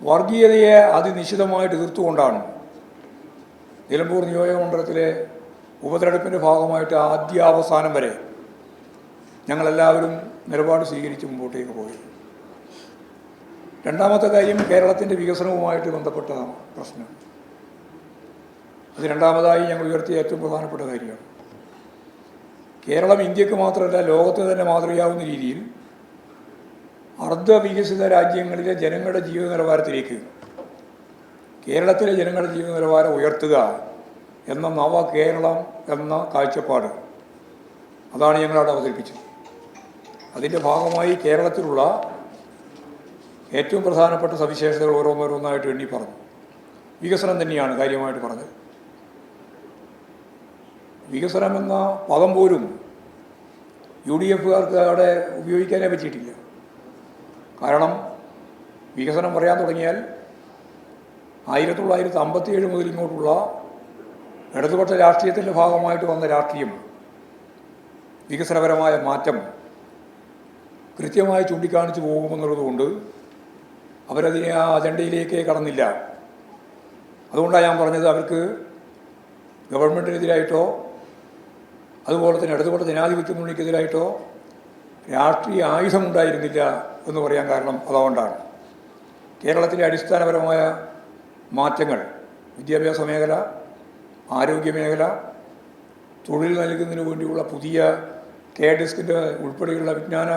വർഗീയതയെ അതിനിശ്ചിതമായിട്ട് എതിർത്തുകൊണ്ടാണ് നിലമ്പൂർ നിയോജകമണ്ഡലത്തിലെ ഉപതെരഞ്ഞെടുപ്പിന്റെ ഭാഗമായിട്ട് ആദ്യാവസാനം വരെ ഞങ്ങളെല്ലാവരും നിലപാട് സ്വീകരിച്ച് മുമ്പോട്ടേക്ക് പോയി രണ്ടാമത്തെ കാര്യം കേരളത്തിന്റെ വികസനവുമായിട്ട് ബന്ധപ്പെട്ട പ്രശ്നം. അത് രണ്ടാമതായി ഞങ്ങൾ ഉയർത്തിയ ഏറ്റവും പ്രധാനപ്പെട്ട കാര്യമാണ്. കേരളം ഇന്ത്യയ്ക്ക് മാത്രമല്ല ലോകത്തിന് തന്നെ മാതൃകയാവുന്ന രീതിയിൽ അർദ്ധവികസിത രാജ്യങ്ങളിലെ ജനങ്ങളുടെ ജീവിത നിലവാരത്തിലേക്ക് കേരളത്തിലെ ജനങ്ങളുടെ ജീവിത നിലവാരം ഉയർത്തുക എന്ന നവ കേരളം എന്ന കാഴ്ചപ്പാട് അതാണ് ഞങ്ങളവിടെ അവതരിപ്പിച്ചത്. അതിന്റെ ഭാഗമായി കേരളത്തിലുള്ള ഏറ്റവും പ്രധാനപ്പെട്ട സവിശേഷതകൾ ഓരോന്നോരോന്നായിട്ട് എണ്ണി പറഞ്ഞു. വികസനം തന്നെയാണ് കാര്യമായിട്ട് പറഞ്ഞത്. വികസനമെന്ന പദം പോലും യു ഡി എഫുകാർക്ക് അവിടെ ഉപയോഗിക്കാനേ പറ്റിയിട്ടില്ല. കാരണം വികസനം പറയാൻ തുടങ്ങിയാൽ ആയിരത്തി തൊള്ളായിരത്തി അമ്പത്തി ഏഴ് മുതൽ ഇങ്ങോട്ടുള്ള ഇടതുപക്ഷ രാഷ്ട്രീയത്തിന്റെ ഭാഗമായിട്ട് വന്ന രാഷ്ട്രീയം വികസനപരമായ മാറ്റം കൃത്യമായി ചൂണ്ടിക്കാണിച്ചു പോകുമെന്നുള്ളതുകൊണ്ട് അവരതിനെ ആ അജണ്ടയിലേക്ക് കടന്നില്ല. അതുകൊണ്ടാണ് ഞാൻ പറഞ്ഞത് അവർക്ക് ഗവൺമെന്റിനെതിരായിട്ടോ അതുപോലെ തന്നെ ഇടതുപക്ഷ ജനാധിപത്യ മുന്നണിക്കെതിരായിട്ടോ രാഷ്ട്രീയ ആയുധമുണ്ടായിരുന്നില്ല. എന്ന് പറയാൻ കാരണം അതുകൊണ്ടാണ്. കേരളത്തിലെ അടിസ്ഥാനപരമായ മാറ്റങ്ങൾ വിദ്യാഭ്യാസ മേഖല ആരോഗ്യ മേഖല തൊഴിൽ നൽകുന്നതിന് വേണ്ടിയുള്ള പുതിയ കെ ഡെസ്കിന്റെ ഉൾപ്പെടെയുള്ള വിജ്ഞാന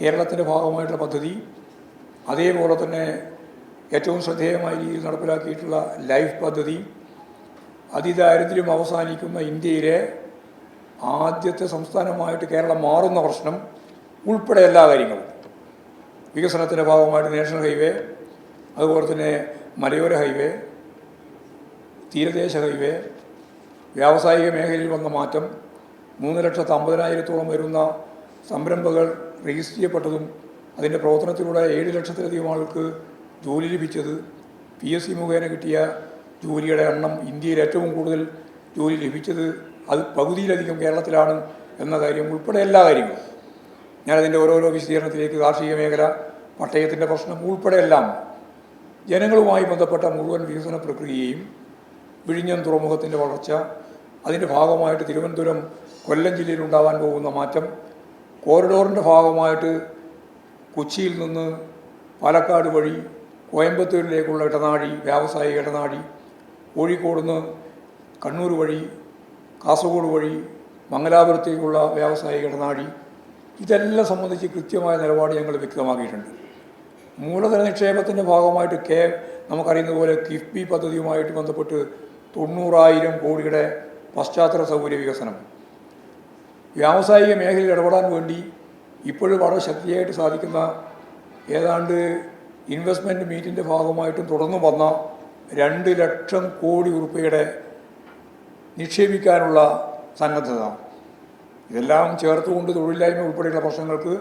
കേരളത്തിന്റെ ഭാഗമായിട്ടുള്ള പദ്ധതി അതേപോലെ തന്നെ ഏറ്റവും ശ്രദ്ധേയമായ രീതിയിൽ നടപ്പിലാക്കിയിട്ടുള്ള ലൈഫ് പദ്ധതി അതിദാരിദ്ര്യം അവസാനിക്കുന്ന ഇന്ത്യയിലെ ആദ്യത്തെ സംസ്ഥാനമായിട്ട് കേരളം മാറുന്ന പ്രശ്നം ഉൾപ്പെടെ എല്ലാ കാര്യങ്ങളും. വികസനത്തിന്റെ ഭാഗമായിട്ട് നാഷണൽ ഹൈവേ അതുപോലെ തന്നെ മലയോര ഹൈവേ തീരദേശ ഹൈവേ വ്യാവസായിക മേഖലയിൽ വന്ന മാറ്റം മൂന്ന് ലക്ഷത്തി അമ്പതിനായിരത്തോളം വരുന്ന സംരംഭകൾ രജിസ്റ്റർ ചെയ്യപ്പെട്ടതും അതിന്റെ പ്രവർത്തനത്തിലൂടെ ഏഴ് ലക്ഷത്തിലധികം ആൾക്ക് ജോലി ലഭിച്ചത് പി എസ് സി മുഖേന കിട്ടിയ ജോലിയുടെ എണ്ണം ഇന്ത്യയിൽ ഏറ്റവും കൂടുതൽ ജോലി ലഭിച്ചത് അത് പകുതിയിലധികം കേരളത്തിലാണ് എന്ന കാര്യം ഉൾപ്പെടെ എല്ലാ കാര്യങ്ങളും. ഞാനതിന്റെ ഓരോരോ വിശദീകരണത്തിലേക്ക് കാർഷിക മേഖല പട്ടയത്തിന്റെ പ്രശ്നം ഉൾപ്പെടെയെല്ലാം ജനങ്ങളുമായി ബന്ധപ്പെട്ട മുഴുവൻ വികസന പ്രക്രിയയും വിഴിഞ്ഞം തുറമുഖത്തിന്റെ വളർച്ച അതിന്റെ ഭാഗമായിട്ട് തിരുവനന്തപുരം കൊല്ലം ജില്ലയിൽ ഉണ്ടാകാൻ പോകുന്ന മാറ്റം കോറിഡോറിന്റെ ഭാഗമായിട്ട് കൊച്ചിയിൽ നിന്ന് പാലക്കാട് വഴി കോയമ്പത്തൂരിലേക്കുള്ള ഇടനാഴി വ്യാവസായിക ഇടനാഴി കോഴിക്കോട് നിന്ന് കണ്ണൂർ വഴി കാസർഗോഡ് വഴി മംഗലാപുരത്തേക്കുള്ള വ്യാവസായിക ഇടനാഴി ഇതെല്ലാം സംബന്ധിച്ച് കൃത്യമായ നിലപാട് ഞങ്ങൾ വ്യക്തമാക്കിയിട്ടുണ്ട്. മൂലധന നിക്ഷേപത്തിന്റെ ഭാഗമായിട്ട് കെ നമുക്കറിയുന്ന പോലെ കിഫ്ബി പദ്ധതിയുമായിട്ട് ബന്ധപ്പെട്ട് തൊണ്ണൂറായിരം കോടിയുടെ പശ്ചാത്തല സൗകര്യ വികസനം. വ്യാവസായിക മേഖലയിൽ ഇടപെടാൻ വേണ്ടി ഇപ്പോഴും വളരെ ശക്തിയായിട്ട് സാധിക്കുന്ന ഏതാണ്ട് ഇൻവെസ്റ്റ്മെന്റ് മീറ്റിന്റെ ഭാഗമായിട്ടും തുടർന്നു വന്ന രണ്ട് ലക്ഷം കോടി ഉറുപ്പയുടെ നിക്ഷേപിക്കാനുള്ള സന്നദ്ധത. ഇതെല്ലാം ചേർത്തുകൊണ്ട് തൊഴിലില്ലായ്മ ഉൾപ്പെടെയുള്ള പ്രശ്നങ്ങൾക്ക്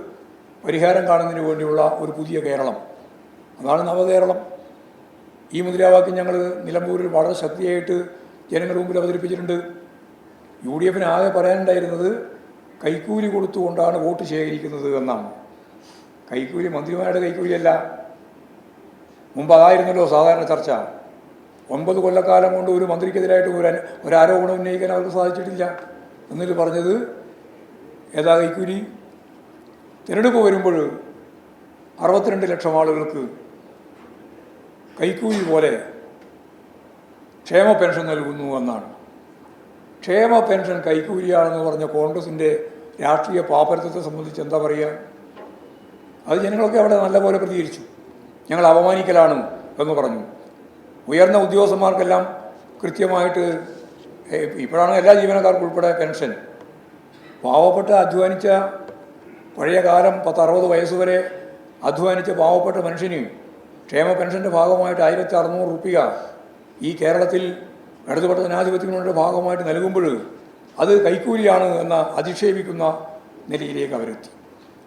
പരിഹാരം കാണുന്നതിന് വേണ്ടിയുള്ള ഒരു പുതിയ കേരളം. അതാണ് നവകേരളം. ഈ മുദ്രാവാക്യം ഞങ്ങൾ നിലമ്പൂരിൽ വളരെ ശക്തിയായിട്ട് ജനങ്ങളുടെ മുമ്പിൽ അവതരിപ്പിച്ചിട്ടുണ്ട്. യു ഡി എഫിന് ആകെ പറയാനുണ്ടായിരുന്നത് കൈക്കൂലി കൊടുത്തുകൊണ്ടാണ് വോട്ട് ശേഖരിക്കുന്നത് എന്നാണ്. കൈക്കൂലി മന്ത്രിമാരുടെ കൈക്കൂലിയല്ല. മുമ്പ് അതായിരുന്നല്ലോ സാധാരണ ചർച്ച. ഒൻപത് കൊല്ലക്കാലം കൊണ്ട് ഒരു മന്ത്രിക്കെതിരായിട്ട് ഒരു ഒരു ആരോപണം ഉന്നയിക്കാൻ അവർക്ക് സാധിച്ചിട്ടില്ല. എന്നിട്ട് പറഞ്ഞത് ഏതാ കൈക്കൂലി തിരഞ്ഞെടുപ്പ് വരുമ്പോൾ അറുപത്തിരണ്ട് ലക്ഷം ആളുകൾക്ക് കൈക്കൂലി പോലെ ക്ഷേമ പെൻഷൻ നൽകുന്നു എന്നാണ്. ക്ഷേമ പെൻഷൻ കൈക്കൂലിയാണെന്ന് പറഞ്ഞ കോൺഗ്രസിന്റെ രാഷ്ട്രീയ പാപ്പരത്വത്തെ സംബന്ധിച്ച് എന്താ പറയുക? അത് ജനങ്ങളൊക്കെ അവിടെ നല്ലപോലെ പ്രതികരിച്ചു. ഞങ്ങൾ അപമാനിക്കലാണ് എന്ന് പറഞ്ഞു. ഉയർന്ന ഉദ്യോഗസ്ഥന്മാർക്കെല്ലാം കൃത്യമായിട്ട് ഇപ്പോഴാണ് എല്ലാ ജീവനക്കാർക്കും ഉൾപ്പെടെ പെൻഷൻ. പാവപ്പെട്ട അധ്വാനിച്ച പഴയ കാലം പത്തറുപത് വയസ്സ് വരെ അധ്വാനിച്ച പാവപ്പെട്ട മനുഷ്യന് ക്ഷേമ പെൻഷന്റെ ഭാഗമായിട്ട് ആയിരത്തി അറുന്നൂറ് റുപ്യ ഈ കേരളത്തിൽ ഇടതുപെട്ട ജനാധിപത്യങ്ങളുടെ ഭാഗമായിട്ട് നൽകുമ്പോൾ അത് കൈക്കൂലിയാണ് എന്ന അധിക്ഷേപിക്കുന്ന നിലയിലേക്ക് അവരെത്തി.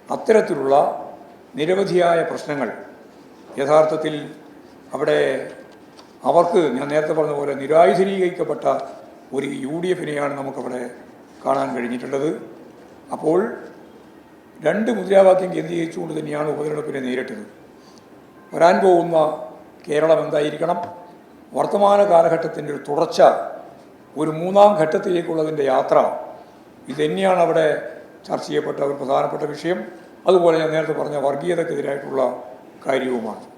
അത്തരത്തിലുള്ള നിരവധിയായ പ്രശ്നങ്ങൾ യഥാർത്ഥത്തിൽ അവിടെ അവർക്ക് ഞാൻ നേരത്തെ പറഞ്ഞ പോലെ നിരായുധീകരിക്കപ്പെട്ട ഒരു യു ഡി എഫിനെയാണ് നമുക്കവിടെ കാണാൻ കഴിഞ്ഞിട്ടുള്ളത്. അപ്പോൾ രണ്ട് മുദ്രാവാക്യം കേന്ദ്രീകരിച്ചുകൊണ്ട് തന്നെയാണ് ഉപതെരഞ്ഞെടുപ്പിനെ നേരിട്ടത്. വരാൻ പോകുന്ന കേരളം എന്തായിരിക്കണം? വർത്തമാന കാലഘട്ടത്തിന്റെ ഒരു തുടർച്ച ഒരു മൂന്നാം ഘട്ടത്തിലേക്കുള്ളതിന്റെ യാത്ര ഇതുതന്നെയാണ് അവിടെ ചർച്ച ചെയ്യപ്പെട്ട ഒരു പ്രധാനപ്പെട്ട വിഷയം. അതുപോലെ ഞാൻ നേരത്തെ പറഞ്ഞ വർഗീയതക്കെതിരായിട്ടുള്ള കാര്യവുമാണ്.